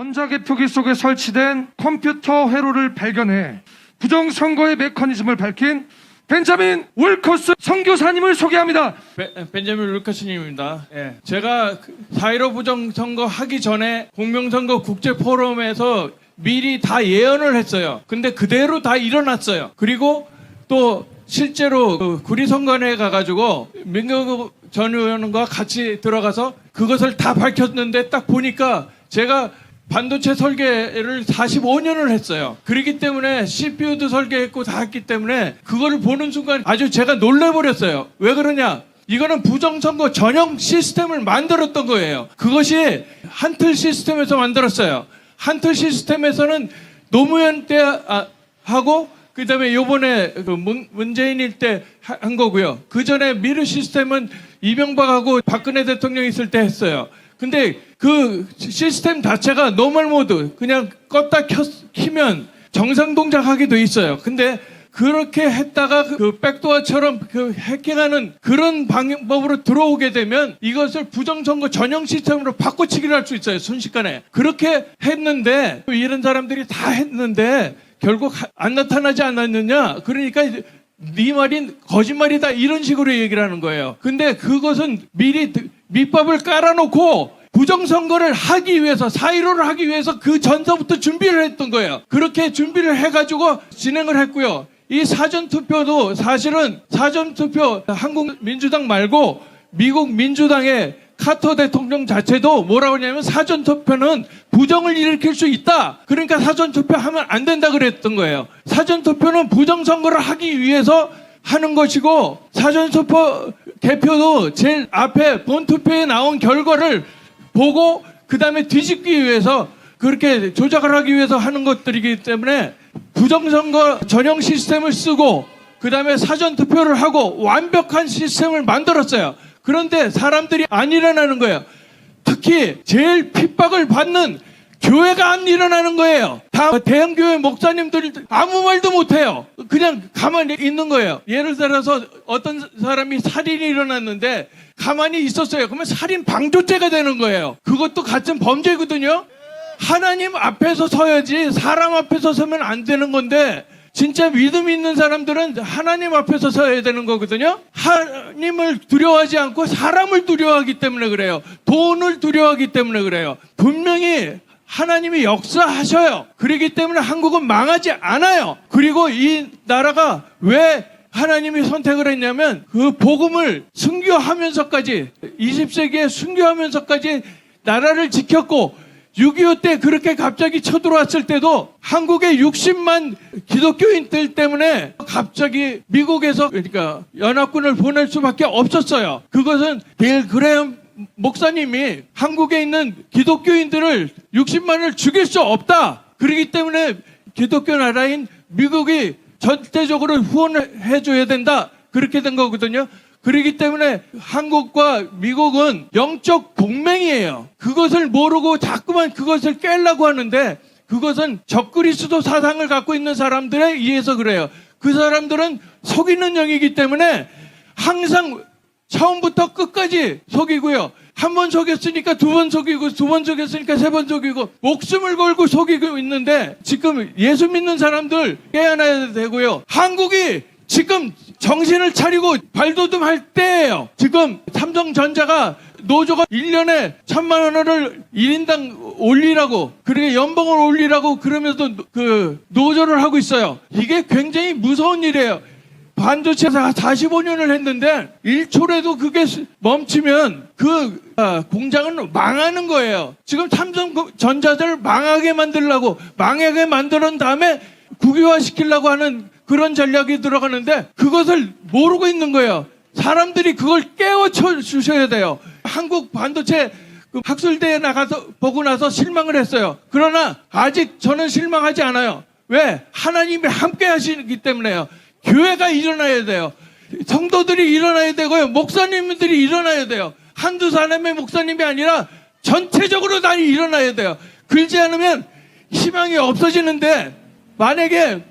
전자개표기 속에 설치된 컴퓨터 회로를 발견해 부정선거의 메커니즘을 밝힌 벤자민 울커스 선교사님을 소개합니다. 베- 벤자민 루카스님입니다. 예. 제가 그4.15 부정선거 하기 전에 공명선거 국제포럼에서 미리 다 예언을 했어요. 근데 그대로 다 일어났어요. 그리고 또 실제로 그 구리선관에 가가지고 민경우 전 의원과 같이 들어가서 그것을 다 밝혔는데 딱 보니까 제가 반도체 설계를 45년을 했어요. 그렇기 때문에 CPU도 설계했고 다 했기 때문에 그거를 보는 순간 아주 제가 놀래버렸어요. 왜 그러냐? 이거는 부정선거 전용 시스템을 만들었던 거예요. 그것이 한틀 시스템에서 만들었어요. 한틀 시스템에서는 노무현 때 아, 하고 그다음에 요번에 그 문- 문재인일 때 한 거고요. 그 전에 미르 시스템은 이명박하고 박근혜 대통령 있을 때 했어요. 근데 그 시스템 자체가 노멀 모드 그냥 껐다 켰, 키면 정상 동작하게 돼 있어요. 근데 그렇게 했다가 그 백도어처럼 그 해킹하는 그런 방법으로 들어오게 되면 이것을 부정선거 전용 시스템으로 바꿔치기를 할 수 있어요. 순식간에. 그렇게 했는데 이런 사람들이 다 했는데 결국 하- 안 나타나지 않았느냐? 그러니까 네 말인 거짓말이다 이런 식으로 얘기를 하는 거예요. 근데 그것은 미리 드- 밑밥을 깔아놓고 부정선거를 하기 위해서 사이로를 하기 위해서 그 전서부터 준비를 했던 거예요. 그렇게 준비를 해가지고 진행을 했고요. 이 사전투표도 사실은 사전투표 한국 민주당 말고 미국 민주당의 카터 대통령 자체도 뭐라고 하냐면 사전 투표는 부정을 일으킬 수 있다. 그러니까 사전 투표 하면 안 된다 그랬던 거예요. 사전 투표는 부정 선거를 하기 위해서 하는 것이고 사전 투표 개표도 제일 앞에 본 투표에 나온 결과를 보고 그 다음에 뒤집기 위해서 그렇게 조작을 하기 위해서 하는 것들이기 때문에 부정 선거 전용 시스템을 쓰고 그 다음에 사전 투표를 하고 완벽한 시스템을 만들었어요. 그런데 사람들이 안 일어나는 거예요. 특히 제일 핍박을 받는 교회가 안 일어나는 거예요. 다 대형교회 목사님들이 아무 말도 못해요. 그냥 가만히 있는 거예요. 예를 들어서 어떤 사람이 살인이 일어났는데 가만히 있었어요. 그러면 살인 방조죄가 되는 거예요. 그것도 같은 범죄거든요. 하나님 앞에서 서야지 사람 앞에서 서면 안 되는 건데 진짜 믿음 있는 사람들은 하나님 앞에서 서야 되는 거거든요. 하나님을 두려워하지 않고 사람을 두려워하기 때문에 그래요. 돈을 두려워하기 때문에 그래요. 분명히 하나님이 역사하셔요. 그렇기 때문에 한국은 망하지 않아요. 그리고 이 나라가 왜 하나님이 선택을 했냐면 그 복음을 순교하면서까지 20세기에 순교하면서까지 나라를 지켰고 6.25 때 그렇게 갑자기 쳐들어왔을 때도 한국의 60만 기독교인들 때문에 갑자기 미국에서 그러니까 연합군을 보낼 수밖에 없었어요. 그것은 빌 그레엄 목사님이 한국에 있는 기독교인들을 60만을 죽일 수 없다. 그렇기 때문에 기독교 나라인 미국이 전체적으로 후원을 해줘야 된다. 그렇게 된 거거든요. 그렇기 때문에 한국과 미국은 영적 동맹이에요. 그것을 모르고 자꾸만 그것을 깨려고 하는데 그것은 적그리스도 사상을 갖고 있는 사람들에 의해서 그래요. 그 사람들은 속이는 영이기 때문에 항상 처음부터 끝까지 속이고요. 한 번 속였으니까 두 번 속이고 두 번 속였으니까 세 번 속이고 목숨을 걸고 속이고 있는데 지금 예수 믿는 사람들 깨어나야 되고요. 한국이 지금 정신을 차리고 발돋움할 때예요. 지금 삼성전자가 노조가 1년에 천만 원을 1인당 올리라고 그렇게 연봉을 올리라고 그러면서 그 노조를 하고 있어요. 이게 굉장히 무서운 일이에요. 반도체에서 45년을 했는데 1초라도 그게 멈추면 그 아, 공장은 망하는 거예요. 지금 삼성전자를 망하게 만들려고 망하게 만드는 다음에 국유화 시키려고 하는 그런 전략이 들어가는데 그것을 모르고 있는 거예요. 사람들이 그걸 깨워쳐 주셔야 돼요. 한국 반도체 그 학술대에 나가서 보고 나서 실망을 했어요. 그러나 아직 저는 실망하지 않아요. 왜? 하나님이 함께 하시기 때문에요. 교회가 일어나야 돼요. 성도들이 일어나야 되고요. 목사님들이 일어나야 돼요. 한두 사람의 목사님이 아니라 전체적으로 다 일어나야 돼요. 그러지 않으면 희망이 없어지는데 만약에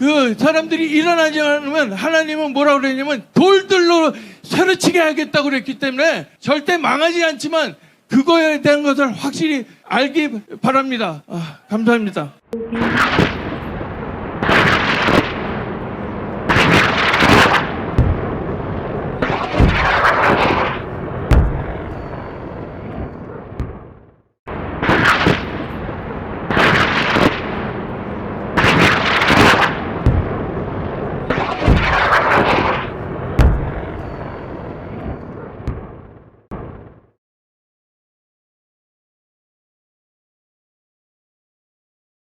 그 사람들이 일어나지 않으면 하나님은 뭐라고 그랬냐면 돌들로 새로치게 하겠다고 그랬기 때문에 절대 망하지 않지만 그거에 대한 것을 확실히 알기 바랍니다. 아, 감사합니다.